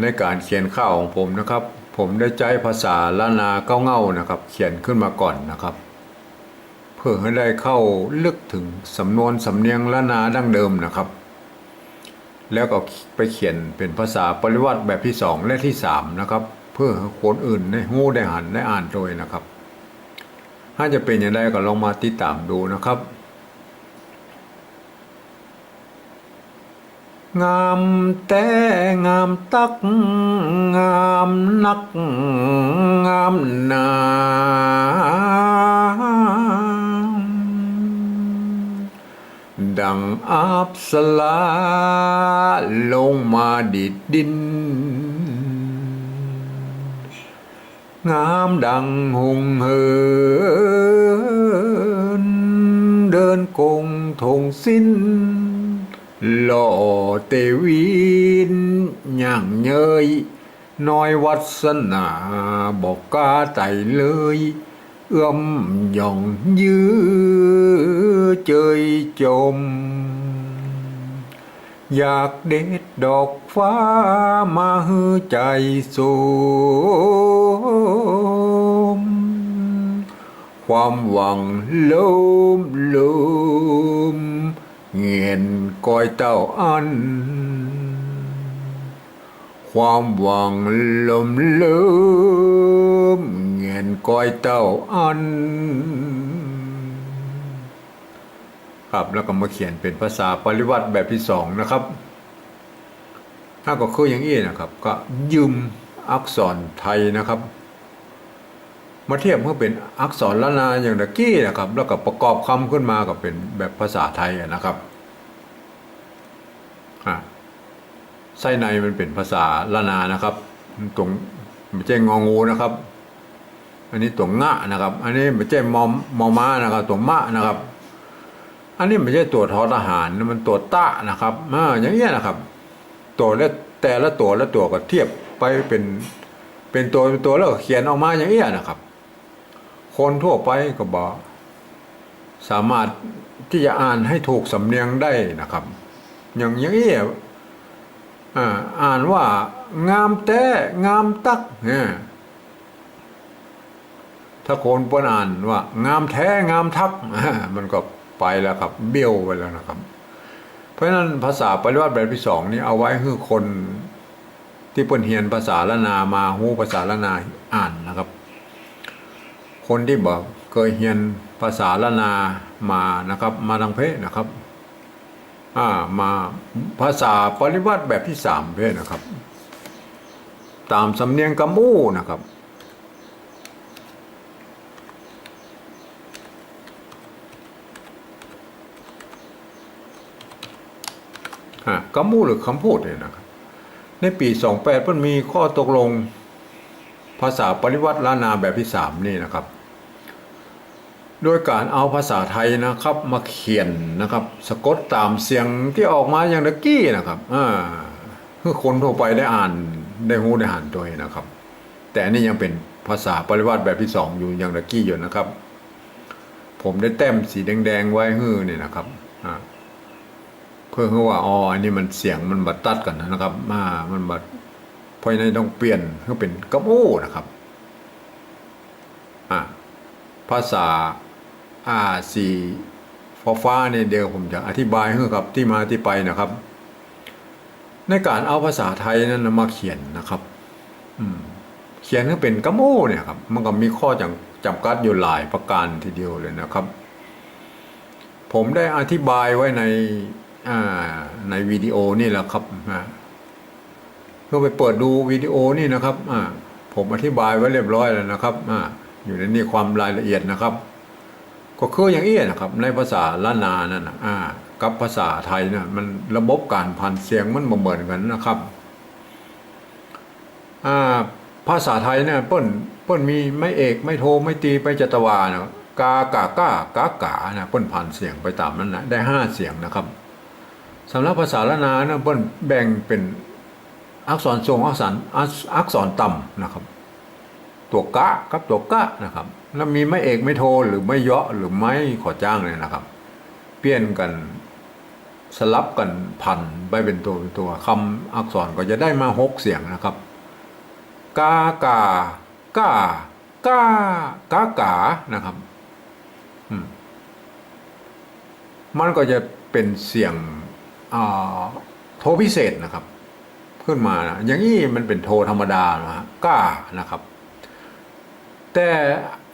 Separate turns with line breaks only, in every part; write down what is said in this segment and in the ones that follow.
ในการเขียนข้าวของผมนะครับ ผมได้ใจภาษาละนาเก้าเง่านะครับ เขียนขึ้นมาก่อนนะครับ เพื่อให้ได้เข้าลึกถึงสำนวนสำเนียงละนาดั้งเดิมนะครับ แล้วก็ไปเขียนเป็นภาษาปริวัติแบบที่สองและที่สามนะครับ เพื่อคนอื่นได้หู้ได้หันได้อ่านโดยนะครับ ถ้าจะเป็นอย่างไรก็ลองมาติดตามดูนะครับ งามแต่งามตักงามนักงามหนาดังอ ลาลงมาดิดดินงามดังหล่อเตวินย่างเยยน้อยวัสนาบอกกาไตเลยเอื้อมย่องยื้อเจยจมอยากเด็ดดอกฟ้ามาฮื้อใจสูมความหวังลมลมเงียน ก้อยเต้าอัน ความหวังลมลมเงียนก้อยเต้าอัน ครับแล้วก็มาเขียนเป็นภาษาปริวัติแบบที่สองนะครับ ถ้าก็คืออย่างนี้นะครับ ก็ยืมอักษรไทยนะครับ มาเทียบเพื่อเป็นอักษรละนาอย่างตะกี้นะครับ แล้วก็ประกอบคำขึ้นมาก็เป็นแบบภาษาไทยนะครับอะ ไส้ในมันเป็นภาษาละนานะครับตรงไม่ใช่งองูนะครับ อันนี้ตัวงะนะครับ อันนี้ไม่ใช่มอมมอม้านะครับตัวมะนะครับ อันนี้ไม่ใช่ตัวทอทหารมันตัวตะนะครับอ่าอย่างเงี้ยนะครับ ตัวและแต่ละตัวและตัวก็เทียบไปเป็นเป็นตัวเป็นตัวแล้วก็เขียนออกมาอย่างเงี้ยนะครับ คนทั่วไปก็บอกสามารถที่จะอ่านให้ถูกสำเนียงได้นะครับ อย่างอย่างนี้อ่า อ่านว่า งามแต่งามตักเนี่ยถ้าคนเปิ้นอ่านว่า งามแท้งามทักมันก็ไปแล้วครับ เบี้ยวไปแล้วนะครับ เพราะฉะนั้นภาษาปริวัติแบบที่สองนี้เอาไว้ให้คนที่เปิ้นเฮียนภาษาละนามาฮู้ภาษาละนาอ่านนะครับ คนที่บอกเคยเรียนภาษาละนามานะครับ มาทางเพศนะครับ อ่ามาภาษาปริวัติแบบที่สามเพศนะครับ ตามสำเนียงกำมูนะครับกำมูหรือคำพูดเนี่ยนะครับ ในปีสองแปดมันมีข้อตกลงภาษาปริวัติล้านนาแบบที่สามนี่นะครับ โดยการเอาภาษาไทยนะครับ มาเขียนนะครับ สะกดตามเสียงที่ออกมาอย่างตะกี้นะครับอ่าเพื่อคนทั่วไปได้อ่านได้หูได้อ่านตัวเองนะครับ แต่อันนี้ยังเป็นภาษาปริวัติแบบที่สองอยู่อย่างตะกี้อยู่นะครับ ผมได้แต้มสีแดงๆไว้ฮื้อเนี่ยนะครับอ่าเพื่อให้ว่าอ๋ออันนี้มันเสียงมันบัดตัดกันนะครับมามันบัดเพราะนั้นต้องเปลี่ยนให้เป็นกระโอ้นะครับอ่าภาษา อ่าสีฟ้าฟ้าเนี่ยเดี๋ยวผมจะอธิบายให้ครับที่มาที่ไปนะครับ ในการเอาภาษาไทยนั้นมาเขียนนะครับ อืม เขียนให้เป็นกระโมเนี่ยครับ มันก็มีข้อจำจำกัดอยู่หลายประการทีเดียวเลยนะครับ ผมได้อธิบายไว้ในในวิดีโอนี่แหละครับอ่าเพื่อไปเปิดดูวิดีโอนี่นะครับผมอธิบายไว้เรียบร้อยแล้วนะครับออยู่ในนี้ความรายละเอียดนะครับ ก็คืออย่างนี้นะครับในภาษาล้านนานั่นนะอ่ากับภาษาไทยนะมันระบบการพันเสียงมันเหมือนกันนะครับอ่าภาษาไทยเนี่ยเปิ้นเปิ้นมีไม่เอกไม่โทไม่ตีไปจัตวานะกากาก้ากากานะเปิ้นผ่านเสียงไปตามนั้นนะได้ห้าเสียงนะครับสำหรับภาษาละนานะเปิ้นแบ่งเป็นอักษรทรงอักษรอักษรต่ำนะครับ ตัวกะกับตัวกะนะครับ แล้วมีไม่เอกไม่โทหรือไม่เยาะหรือไม่ขอจ้างเลยนะครับ เปลี่ยนกันสลับกันพันไปเป็นตัวเป็นตัวคำอักษรก็จะได้มาหกเสียงนะครับกากากากากากานะครับมันก็จะเป็นเสียงโทพิเศษนะครับ ขึ้นมานะอย่างนี้มันเป็นโทธรรมดานะฮะก้านะครับ แต่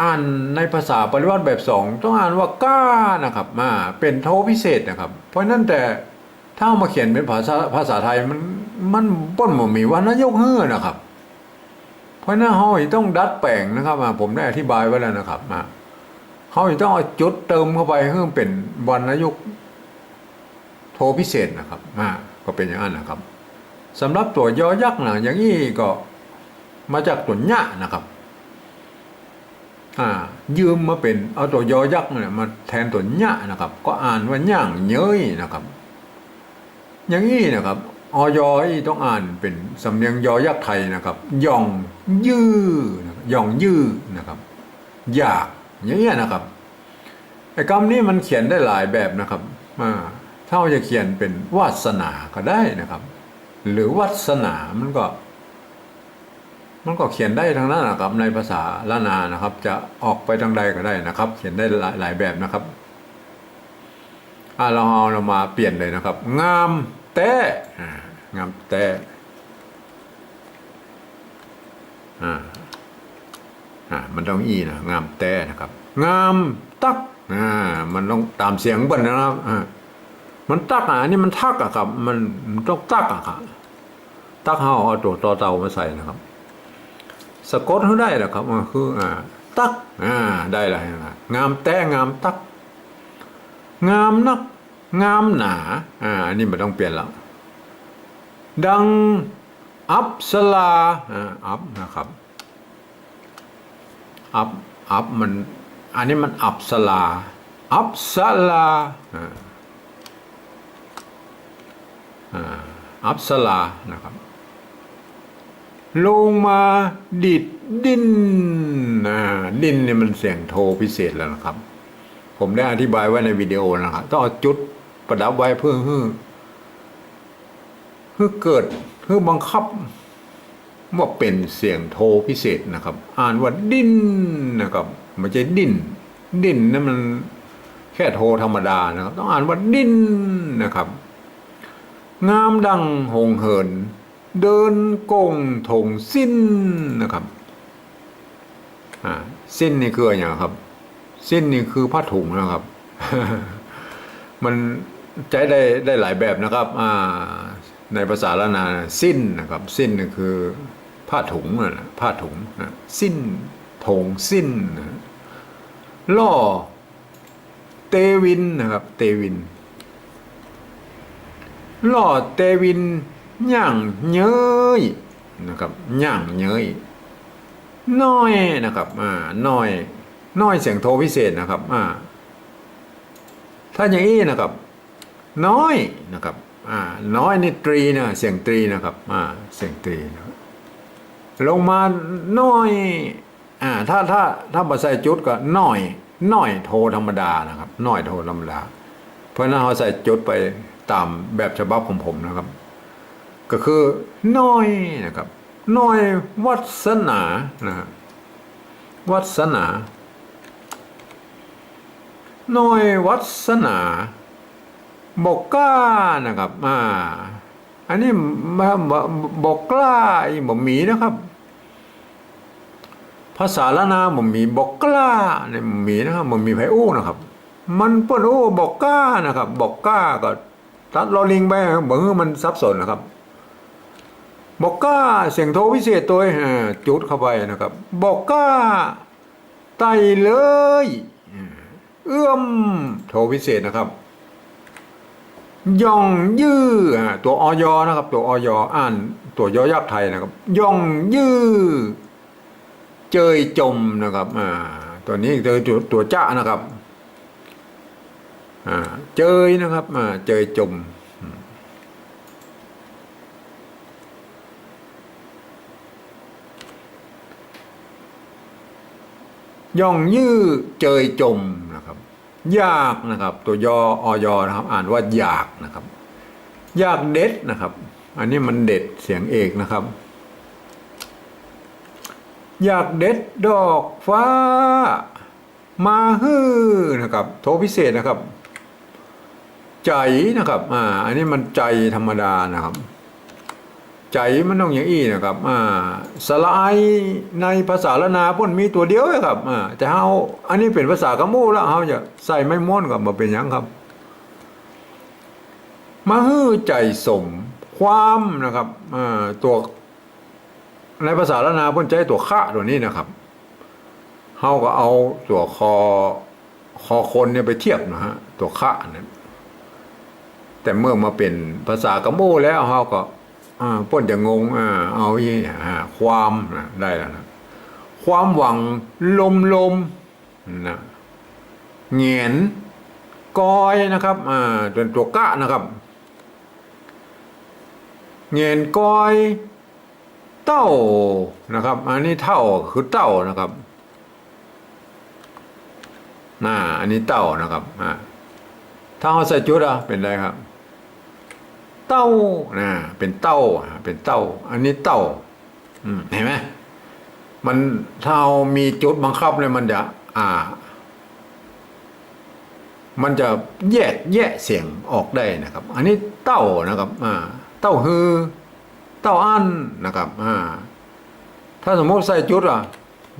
อ่านในภาษาปริวัติแบบสองต้องอ่านว่าก้านะครับมาเป็นโทพิเศษนะครับ เพราะนั้นแต่ถ้ามาเขียนเป็นภาษาภาษาไทยมันมันป้นหมมีว่านายกเฮือนะครับ เพราะนั้นเฮาต้องดัดแปลงนะครับมาผมได้อธิบายไว้แล้วนะครับมาเฮาต้องเอาจุดเติมเข้าไปเพื่อเป็นวรรณยุกโทพิเศษนะครับมาก็เป็นอย่างนั้นนะครับสำหรับตัวยอยักษ์นะอย่างนี้ก็มาจากตัวหญะนะครับ ยืมมาเป็นเอาตัวยอยักษ์เนี่ยมาแทนตัวญะนะครับ ก็อ่านว่าย่างเย้ยนะครับ อย่างนี้นะครับออยอีต้องอ่านเป็นสำเนียงยอยักษ์ไทยนะครับย่องยื้อย่องยื้อนะครับ อยากอย่างเงี้ยนะครับไอ้คำนี้มันเขียนได้หลายแบบนะครับอ่าถ้าเราจะเขียนเป็นวาสนาก็ได้นะครับ หรือวัสนามันก็ มันก็เขียนได้ทั้งนั้นนะครับ ในภาษาละนานะครับ จะออกไปทางใดก็ได้นะครับ เขียนได้หลายหลายแบบนะครับอ่าเราเอาเรามาเปลี่ยนเลยนะครับ งามแต่งามแต่อ่าอ่ามันต้องอีนะงามแต่นะครับ งามตักอ่ามันต้องตามเสียงเบิ้ลนะครับอ่ามันตักอะอันนี้มันทักอะครับมันมันต้องตักอะครับตักเฮาเอาตัวต่อเตามาใส่นะครับ สะกดเขาได้แหละครับมันคืออ่าตักอ่าได้เลยนะงามแต่งามตัก งามนัก งามหนาอ่าอันนี้มันต้องเปลี่ยนแล้ว ดังอัปสลาอ่าอัพนะครับอัพอัพมันอันนี้มันอัปสลา อัปสลาอ่าอ่าอัปสลานะครับ ลงมาดิดดินนะดินเนี่ยมันเสียงโทพิเศษแล้วนะครับ ผมได้อธิบายไว้ในวิดีโอนะครับต้องเอาจุดประดับไว้เพื่อให้เพื่อเกิดเพื่อบังคับว่าเป็นเสียงโทพิเศษนะครับ อ่านว่าดินนะครับไม่ใช่ดินดินนั่นมันแค่โทธรรมดานะครับ ต้องอ่านว่าดินนะครับ งามดังหงเหิน เดินโกงถงสิ้นนะครับอ่าสิ้นนี่คืออะไรอย่างครับ สิ้นนี่คือผ้าถุงนะครับ มันใช้ได้ได้หลายแบบนะครับอ่าในภาษาละนาสิ้นนะครับ สิ้นนี่คือผ้าถุงนะผ้าถุงนะสิ้นถงสิ้นนะล่อเตวินนะครับ เตวินหลอเตวิน ย่างเย้ยนะครับย่างเย้ยน้อยนะครับอ่าน้อยน้อยเสียงโทพิเศษนะครับอ่าถ้าอย่างนี้นะครับ น้อยนะครับอ่าน้อยนี่ตรีนะเสียงตรีนะครับอ่าเสียงตรีนะลงมาน้อยอ่าถ้าถ้าถ้าบัใส่จุดก็น้อยน้อยโทธรรมดานะครับน้อยโทธรรมดา เพราะฉะนั้นเราใส่จุดไปตามแบบฉบับของผมนะครับ ก็คือน้อยนะครับน้อยวัสนานะฮะวัสนาน้อยวัสนาบอกกล้านะครับอ่าอันนี้มาบอกกล้าอีบ่มีนะครับ ภาษาละนาบ่มีบอกกล้าเนี่ยบ่มีนะครับบ่มีไผอู้นะครับ มันเปิ้นโอ้บอกกล้านะครับบอกกล้าก็ตัดลอลิงไปครับบอมันซับซ้อนนะครับ บอกกล้าเสียงโทพิเศษตัวจุดเข้าไปนะครับ บอกกล้าไตเลยเอื้อมโทพิเศษนะครับย่องยื้อตัวออยนะครับ ตัวออยอ่านตัวยอยักษ์ไทยนะครับย่องยื้อเจยจมนะครับอ่าตัวนี้ตัวตัวตัวจ้านะครับอ่าเจยนะครับอ่าเจยจม ย่องยื้อเจยจมนะครับ ยากนะครับ ตัวยออยนะครับ อ่านว่ายากนะครับ ยากเด็ดนะครับ อันนี้มันเด็ดเสียงเอกนะครับอยากเด็ดดอกฟ้า มาฮื้อนะครับ โทพิเศษนะครับ ใจนะครับ อ่า อันนี้มันใจธรรมดานะครับ ใจมันต้องอย่างอี้นะครับอ่าสลายในภาษาละนาพ่นมีตัวเดียวครับอ่าแต่เฮาอันนี้เป็นภาษากะมู่แล้วเฮาจะใส่ไม่ม้วนกับมาเป็นยังครับ มาฮือใจสมความนะครับอ่าตัวในภาษาละนาพ่นใจตัวข้าตัวนี้นะครับเฮาก็เอาตัวคอคอคนเนี่ยไปเทียบนะฮะตัวข้านั้นแต่เมื่อมาเป็นภาษากะม่แล้วเฮาก็ ป้นจะงงอเอาอีอ่างความนะได้แล้วนะความหวังลมลมนะเงียนกอยนะครับอ่าเป็นตัวกะนะครับเงียนกอยเต้านะครับ อันนี้เท่าคือเต้านะครับน่าอันนี้เต้านะครับอ่าถ้าเอาใส่จุดอะเป็นไรครับ เต้านะเป็นเต้าเป็นเต้า อันนี้เต้าอืเห็นไหมมันถ้าเอามีจุดบังคับเลยมันจะ อ่า มันจะแยกแยะเสียงออกได้นะครับ อันนี้เต้านะครับ อ่า เต้าฮือ เต้าอันนะครับ อ่า ถ้าสมมติใส่จุดอะ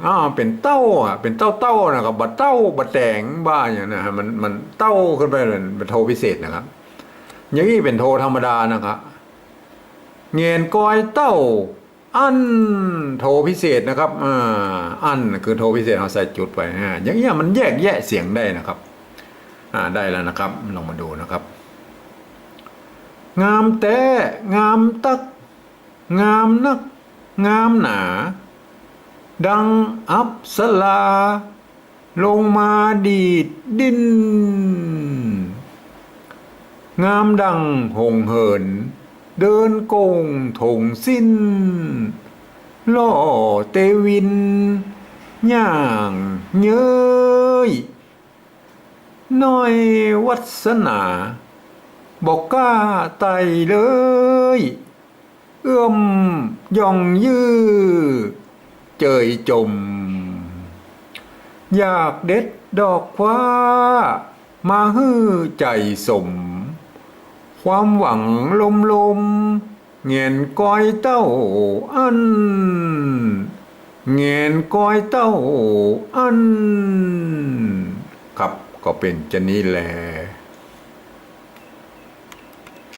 อ่าเป็นเต้าอะเป็นเต้าเต้านะครับบัดเต้าบัดแตงบ้าอย่างนั้นนะฮะมันมันเต้าขึ้นไปเลยเป็นโทพิเศษนะครับ อย่างนี้เป็นโทธรรมดานะครับเงียนกอยเต้า อันโทพิเศษนะครับอ่าอันคือโทพิเศษเอาใส่จุดไปฮะอย่างนี้ยมันแยกแยะเสียงได้นะครับอ่าได้แล้วนะครับลองมาดูนะครับ งามแต่งามตัก งามนัก งามหนา ดังอับสลา ลงมาดีดดิน งามดังหงเหิน เดินโกงถงสิ้น ล่อเตวิน ย่างเย้ย น้อยวัสนา บอกกล้าไตเลย เอื้อมย่องยื้อ เจยจม อยากเด็ดดอกฟ้า มาฮื้อใจสม ความหวังลมลมเงียนก้อยเต้าอันเงียนก้อยเต้าอันครับก็เป็นจะนี้แหละ